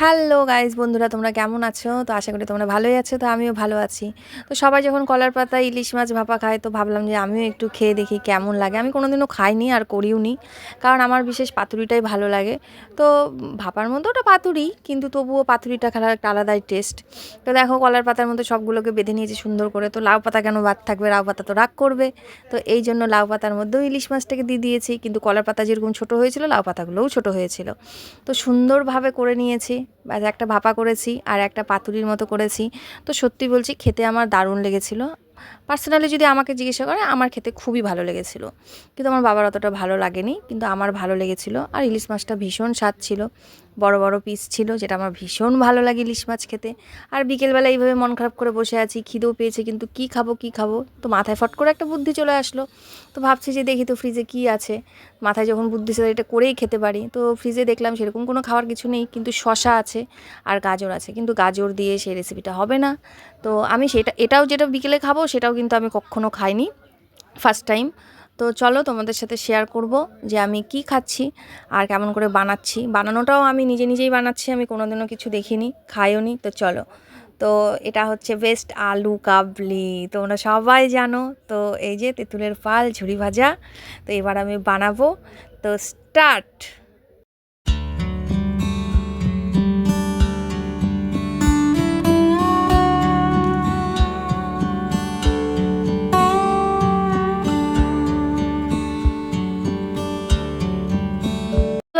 Hello guys বন্ধুরা, তোমরা কেমন আছো? তো আশা করি তোমরা ভালোই আছো, তো আমিও ভালো আছি। তো সবাই যখন কলার পাতা, ইলিশ মাছ, ভাপা খায়, তো ভাবলাম যে আমিও একটু খেয়ে দেখি কেমন লাগে। আমি কোনোদিনও খাইনি আর করিও নি, কারণ আমার বিশেষ পাতুরিটাই ভালো লাগে। তো ভাপার মধ্যে ওটা পাতুরি, কিন্তু তবুও পাতুরিটা খেলার একটা আলাদাই টেস্ট তো দেখো, কলার পাতার মধ্যে সবগুলোকে বেঁধে নিয়েছি সুন্দর করে। তো লাউ পাতা কেন বাদ থাকবে? লাউ পাতা তো রাগ করবে। তো এই জন্য লাউ পাতার মধ্যেও ইলিশ মাছটাকে দিয়ে দিয়েছি, কিন্তু কলার পাতা যেরকম ছোটো হয়েছিল, লাউ পাতাগুলোও ছোটো হয়েছিল। তো সুন্দরভাবে করে নিয়েছি। একটা ভাপা করেছি আর একটা পাতুরির মতো করেছি। তো সত্যি বলছি, খেতে আমার দারুণ লেগেছিলো। পার্সোনালি যদি আমাকে জিজ্ঞাসা করে, আমার খেতে খুবই ভালো লেগেছিলো। কিন্তু আমার বাবার অতটা ভালো লাগেনি, কিন্তু আমার ভালো লেগেছিলো। আর ইলিশ মাছটা ভীষণ স্বাদ ছিল। বড় বড় পিস ছিল, যেটা আমার ভীষণ ভালো লাগে ইলিশ মাছ খেতে। আর বিকেলবেলা এইভাবে মন খারাপ করে বসে আছি, খিদেও পেয়েছে, কিন্তু কি খাব কি খাব? তো মাথায় ফট করে একটা বুদ্ধি চলে আসলো। তো ভাবছি যে দেখি তো ফ্রিজে কি আছে। মাথায় যখন বুদ্ধি ছিল এটা করেই খেতে পারি। তো ফ্রিজে দেখলাম সেরকম কোনো খাওয়ার কিছু নেই, কিন্তু শশা আছে আর গাজর আছে। কিন্তু গাজর দিয়ে সেই রেসিপিটা হবে না। তো আমি সেটা, এটাও যেটা বিকেলে খাব সেটাও কিন্তু আমি কখনও খাইনি ফার্স্ট টাইম তো চলো তোমাদের সাথে শেয়ার করব যে আমি কি খাচ্ছি আর কেমন করে বানাচ্ছি। বানানোটাও আমি নিজে নিজেই বানাচ্ছি, আমি কোনোদিনও কিছু দেখিনি খাইও নি তো চলো। তো এটা হচ্ছে বেস্ট আলু, কাবলি, তোমরা সবাই জানো। তো এই যে তেঁতুলের পাল, ঝুড়ি ভাজা, তো এবার আমি বানাবো। তো স্টার্ট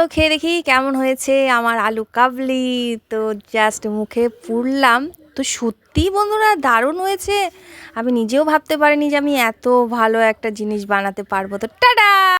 চলো খেয়ে দেখি কেমন হয়েছে আমার আলু কাবলি। তো জাস্ট মুখে পুরলাম তো সত্যি বন্ধুরা দারুণ হয়েছে। আমি নিজেও ভাবতে পারিনি যে আমি এত ভালো একটা জিনিস বানাতে পারব। তো টাটা!